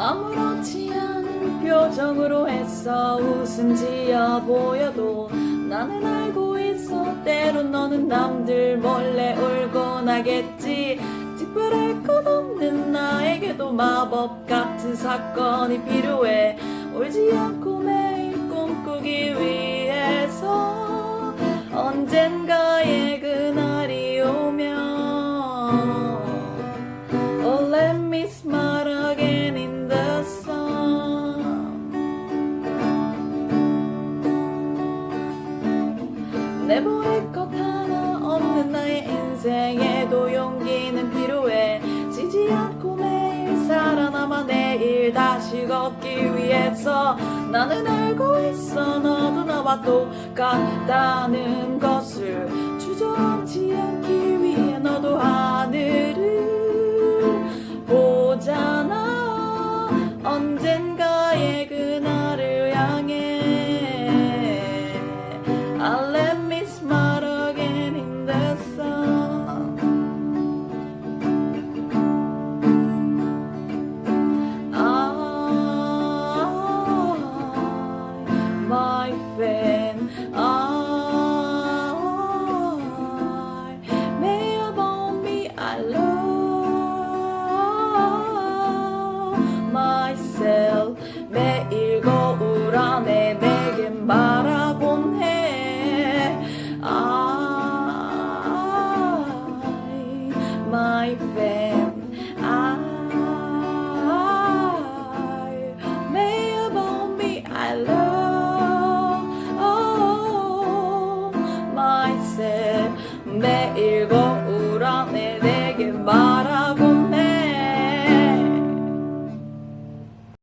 아무렇지 않은 표정으로 했어. 웃음 지어 보여도 나는 알고 있어. 때론 너는 남들 몰래 울곤 하겠지. 특별할 것 없는 나에게도 마법 같은 사건이 필요해. 울지 않고 내버릴 것 하나 없는 나의 인생에도 용기는 필요해. 지지 않고 매일 살아남아 내일 다시 걷기 위해서 나는 알고 있어. 너도 나와 똑같다는 거울 안에 내게 말하곤 해. I, my friend, I, may about me, I love myself. 매일 거